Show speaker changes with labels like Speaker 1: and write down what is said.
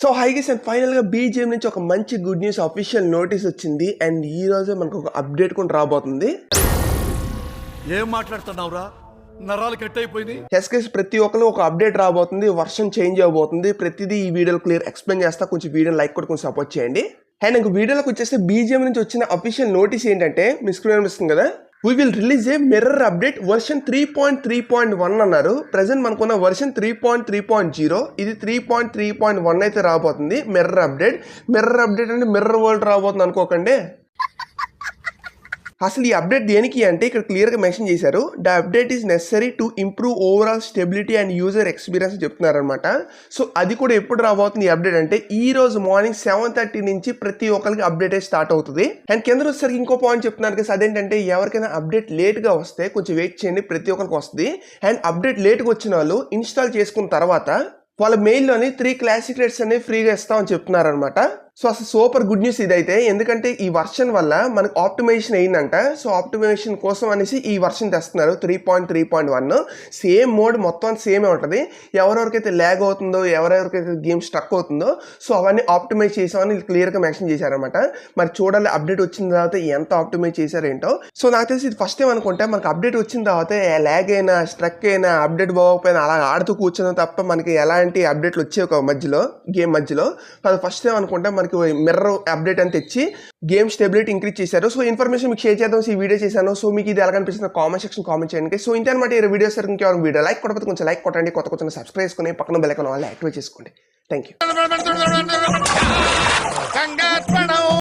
Speaker 1: So hi guys and ఫైనల్గా BGM నుంచి ఒక మంచి గుడ్ న్యూస్ అఫీషియల్ నోటీస్ వచ్చింది. అండ్ ఈ రోజు మనకు ఒక అప్డేట్ కూడా రాబోతుంది.
Speaker 2: ఏం మాట్లాడుతున్నావురా? నరాలు కట్
Speaker 1: ఎస్కేస్ ప్రతి ఒక్కరు ఒక అప్డేట్ రాబోతుంది వర్షన్ చేంజ్ అవబోతుంది ప్రతిదీ ఈ వీడియోలో క్లియర్ ఎక్స్ప్లెయిన్ చేస్తా. కొంచెం వీడియో లైక్ కూడా కొంచెం సపోర్ట్ చేయండి. అండ్ ఇంక వీడియోలోకి వచ్చేస్తే బీజిఎం నుంచి వచ్చిన అఫీషియల్ నోటీస్ ఏంటంటే మీ స్క్రీన్ అనిపిస్తుంది కదా? We will release a mirror update version three point three point one అన్నారు. ప్రజెంట్ మనకున్న version three point three point zero ఇది three point three point one అయితే రాబోతుంది. మిర్రర్ అప్డేట్ మిర్రర్ అప్డేట్ అంటే mirror world రాబోతుంది అనుకోకండి. అసలు ఈ అప్డేట్ దేనికి అంటే ఇక్కడ క్లియర్గా మెన్షన్ చేశారు. The update is necessary to improve overall stability and user experience చెప్తున్నారనమాట సో అది కూడా ఎప్పుడు రాబోతుంది ఈ అప్డేట్ అంటే ఈ రోజు మార్నింగ్ సెవెన్ థర్టీ నుంచి ప్రతి ఒక్కరికి అప్డేట్ అయితే స్టార్ట్ అవుతుంది. అండ్ కింద వచ్చేసరికి ఇంకో పాయింట్ చెప్తున్నారు కదా అదేంటంటే ఎవరికైనా అప్డేట్ లేట్గా వస్తే కొంచెం వెయిట్ చేయండి ప్రతి ఒక్కరికి వస్తుంది. అండ్ అప్డేట్ లేట్గా వచ్చిన వాళ్ళు ఇన్స్టాల్ చేసుకున్న తర్వాత వాళ్ళ మెయిల్లోని త్రీ క్లాసిక్ రేట్స్ అనేవి ఫ్రీగా ఇస్తామని చెప్తున్నారు అనమాట సో అసలు సూపర్ గుడ్ న్యూస్ ఇదైతే. ఎందుకంటే ఈ వర్షన్ వల్ల మనకు ఆప్టిమైజేషన్ అయిందంట. సో ఆప్టిమైజేషన్ కోసం అనేసి ఈ వర్షన్ తెస్తున్నారు. Three point three point one. Same mode మొత్తం సేమే ఉంటుంది. ఎవరెవరికైతే ల్యాగ్ అవుతుందో ఎవరెవరికైతే గేమ్ స్ట్రక్ అవుతుందో సో అవన్నీ ఆప్టిమైజ్ చేసామని క్లియర్గా మెన్షన్ చేశారనమాట మరి చూడాలి అప్డేట్ వచ్చిన తర్వాత ఎంత ఆప్టిమైజ్ చేశారేంటో. సో నాకు తెలిసి ఇది ఫస్ట్ టైం అనుకుంటే. మనకు అప్డేట్ వచ్చిన తర్వాత ల్యాగ్ అయినా స్ట్రక్ అయినా అప్డేట్ బాగోకపోయినా అలా ఆడుతూ కూర్చున్న తప్ప మనకి ఎలాంటి అప్డేట్లు వచ్చాయి ఒక మధ్యలో గేమ్ మధ్యలో. అది ఫస్ట్ టైం అనుకుంటే. మనకి మిర్రర్ అప్డేట్ అని తెచ్చి గేమ్ స్టెబిలిటీ ఇంక్రీజ్ చేశారు. సో ఇన్ఫర్మేషన్ మీకు షేర్ చేద్దాం. ఈ వీడియో చేశాను. సో మీకు ఇది ఎలా కనిపిస్తుంది కామెంట్ సెక్షన్ కామెంట్ చేయండి. సో ఇంతే అనమాట ఈ వీడియో సరికి ఇంకెవరు వీడియో లైక్ కొట్టకపోతే కొంచెం లైక్ కొట్టండి. కొత్త కొత్త సబ్స్క్రైబ్ చేసుకుని పక్కన బెల్ వాళ్ళు యాక్టివేట్ చేసుకోండి. Thank you